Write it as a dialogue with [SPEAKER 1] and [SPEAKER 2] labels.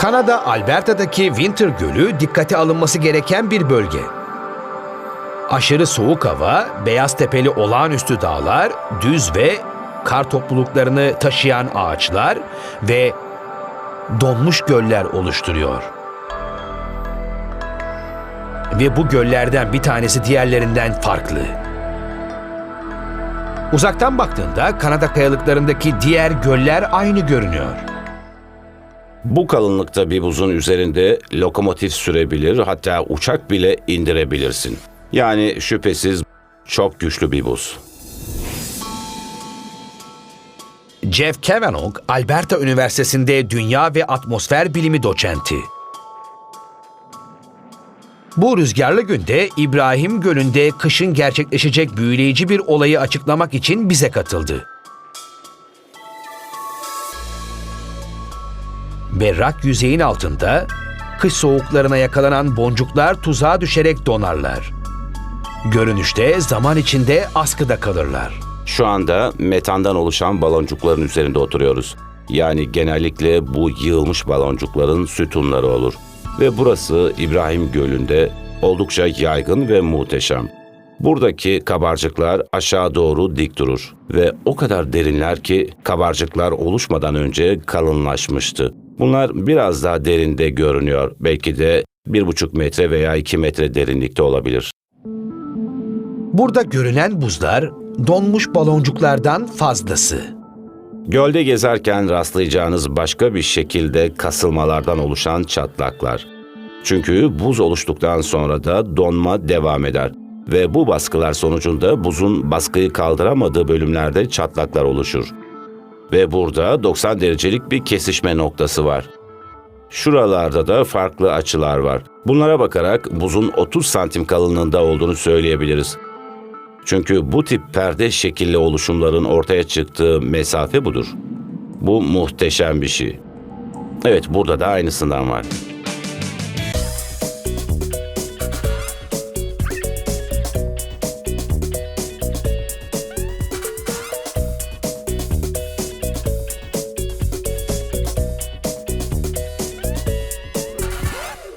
[SPEAKER 1] Kanada Alberta'daki Winter Gölü dikkate alınması gereken bir bölge. Aşırı soğuk hava, beyaz tepeli olağanüstü dağlar, düz ve kar topluluklarını taşıyan ağaçlar ve donmuş göller oluşturuyor. Ve bu göllerden bir tanesi diğerlerinden farklı. Uzaktan baktığında Kanada kayalıklarındaki diğer göller aynı görünüyor.
[SPEAKER 2] Bu kalınlıkta bir buzun üzerinde lokomotif sürebilir hatta uçak bile indirebilirsin. Yani şüphesiz çok güçlü bir buz.
[SPEAKER 1] Jeff Kavanaugh, Alberta Üniversitesi'nde Dünya ve Atmosfer Bilimi doçenti. Bu rüzgarlı günde İbrahim Gölü'nde kışın gerçekleşecek büyüleyici bir olayı açıklamak için bize katıldı. Berrak yüzeyin altında kış soğuklarına yakalanan boncuklar tuzağa düşerek donarlar. Görünüşte zaman içinde askıda kalırlar.
[SPEAKER 2] Şu anda metandan oluşan baloncukların üzerinde oturuyoruz. Yani genellikle bu yığılmış baloncukların sütunları olur. Ve burası İbrahim Gölü'nde oldukça yaygın ve muhteşem. Buradaki kabarcıklar aşağı doğru dik durur ve o kadar derinler ki kabarcıklar oluşmadan önce kalınlaşmıştı. Bunlar biraz daha derinde görünüyor. Belki de bir buçuk metre veya iki metre derinlikte olabilir.
[SPEAKER 1] Burada görünen buzlar donmuş baloncuklardan fazlası.
[SPEAKER 2] Gölde gezerken rastlayacağınız başka bir şekilde kasılmalardan oluşan çatlaklar. Çünkü buz oluştuktan sonra da donma devam eder ve bu baskılar sonucunda buzun baskıyı kaldıramadığı bölümlerde çatlaklar oluşur. Ve burada 90 derecelik bir kesişme noktası var. Şuralarda da farklı açılar var. Bunlara bakarak buzun 30 santim kalınlığında olduğunu söyleyebiliriz. Çünkü bu tip perde şekilli oluşumların ortaya çıktığı mesafe budur. Bu muhteşem bir şey. Evet, burada da aynısından var.